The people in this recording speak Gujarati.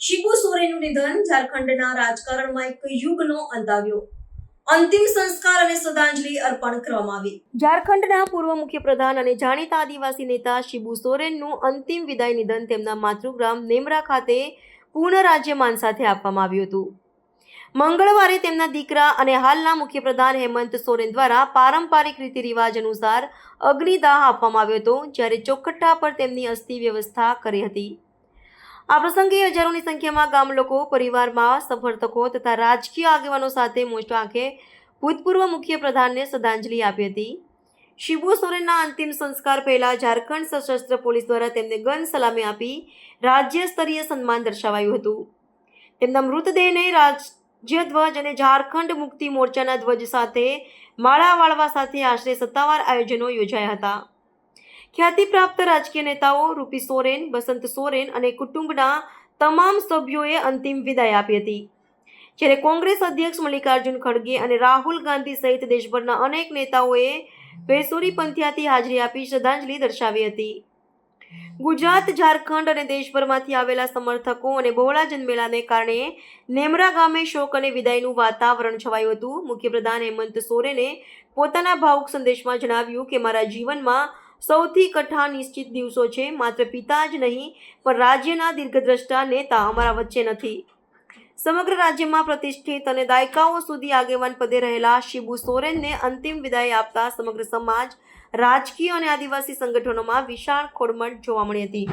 શિબુ સોરેનનું નિધન ઝારખંડના રાજકારણમાં એક યુગનો અંત આવ્યો. અંતિમ સંસ્કાર અને શ્રદ્ધાંજલિ અર્પણ કરવામાં આવી. ઝારખંડના પૂર્વ મુખ્યપ્રધાન અને જાણીતા આદિવાસી નેતા શિબુ સોરેનનું અંતિમ વિદાય નિધન તેમના માતૃગ્રામ નેમરા ખાતે પૂર્ણ રાજ્યમાન સાથે આપવામાં આવ્યું હતું. મંગળવારે તેમના દીકરા અને હાલના મુખ્યપ્રધાન હેમંત સોરેન દ્વારા પારંપરિક રીતિ રિવાજ અનુસાર અગ્નિદાહ આપવામાં આવ્યો હતો, જ્યારે ચોખઠ્ઠા પર તેમની અસ્થિ વ્યવસ્થા કરી હતી. આ પ્રસંગે હજારોની સંખ્યામાં ગામ લોકો, પરિવારમાં સમર્થકો તથા રાજકીય આગેવાનો સાથે મોસ્ટ આંખે ભૂતપૂર્વ મુખ્યપ્રધાનને શ્રદ્ધાંજલિ આપી હતી. શિબુ સોરેનના અંતિમ સંસ્કાર પહેલા ઝારખંડ સશસ્ત્ર પોલીસ દ્વારા તેમને ગન સલામી આપી રાજ્ય સ્તરીય સન્માન દર્શાવાયું હતું. તેમના મૃતદેહને રાજ્ય ધ્વજ અને ઝારખંડ મુક્તિ મોરચાના ધ્વજ સાથે માળા વાળવા સાથે આશરે સત્તાવાર આયોજનો યોજાયા હતા. ખ્યાતિપ્રાપ્ત રાજકીય નેતાઓ રૂપી સોરેન, બસંત સોરેન અને કુટુંબના તમામ સભ્યોએ અંતિમ વિદાય આપી હતી. જ્યારે કોંગ્રેસ અધ્યક્ષ મલ્લિકાર્જુન ખડગે અને રાહુલ ગાંધી સહિત દેશભરના અનેક નેતાઓએ ભેસુરી પંથિયાથી હાજરી આપી શ્રદ્ધાંજલિ દર્શાવી હતી. ગુજરાત, ઝારખંડ અને દેશભરમાંથી આવેલા સમર્થકો અને બહોળા જન્મેલાને કારણે નેમરા ગામે શોક અને વિદાયનું વાતાવરણ છવાયું હતું. મુખ્યપ્રધાન હેમંત સોરેને પોતાના ભાવુક સંદેશમાં જણાવ્યું કે, મારા જીવનમાં સૌથી કઠા નિશ્ચિત દિવસો છે. માત્ર પિતા જ નહીં, પણ રાજ્યના દીર્ઘદ્રષ્ટા નેતા અમારા વચ્ચે નથી. સમગ્ર રાજ્યમાં પ્રતિષ્ઠિત અને દાયકાઓ સુધી આગેવાન પદે રહેલા શિબુ સોરેનને અંતિમ વિદાય આપતા સમગ્ર સમાજ, રાજકીય અને આદિવાસી સંગઠનોમાં વિશાળ ખોડમટ જોવા મળી હતી.